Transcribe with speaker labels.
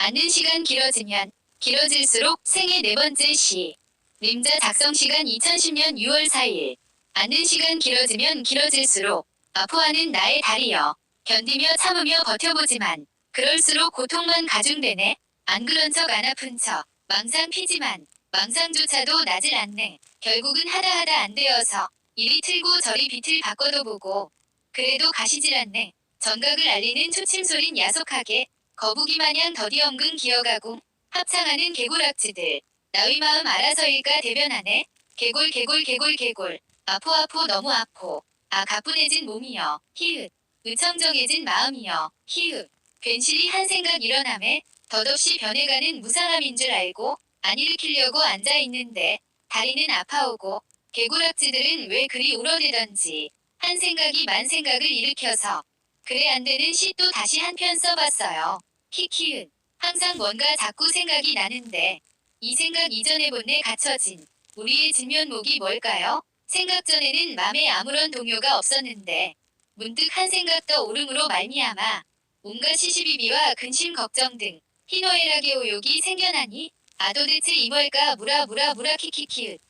Speaker 1: 앉는 시간 길어지면 길어질수록 생애 네 번째 시. 림자 작성 시간 2010년 6월 4일. 앉는 시간 길어지면 길어질수록 아파하는 나의 다리여. 견디며 참으며 버텨보지만 그럴수록 고통만 가중되네. 안 그런 척 안 아픈 척 망상 피지만 망상조차도 나질 않네. 결국은 하다 하다 안 되어서 이리 틀고 저리 빛을 바꿔도 보고 그래도 가시질 않네. 정각을 알리는 초침소린 야속하게 거북이 마냥 더디엉근 기어가고 합창하는 개골악지들. 나의 마음 알아서일까 대변하네. 개골 개골 개골 개골. 아포 아포 너무 아포. 아 가뿐해진 몸이여. 히읗. 의청정해진 마음이여. 히읗. 괜시리 한 생각 일어남에 덧없이 변해가는 무상함인 줄 알고 안 일으키려고 앉아있는데 다리는 아파오고 개구락지들은 왜 그리 울어대던지 한 생각이 만 생각을 일으켜서 그래 안 되는 시또 다시 한 편 써봤어요. 키키은. 항상 뭔가 자꾸 생각이 나는데. 이 생각 이전에 본내 갇혀진. 우리의 진면목이 뭘까요? 생각 전에는 맘에 아무런 동요가 없었는데. 문득 한 생각 떠오름으로 말미암아. 온갖 시시비비와 근심 걱정 등 희노애락의 오욕이 생겨나니 아 도대체 이 뭘까 무라 무라 무라 키키키읒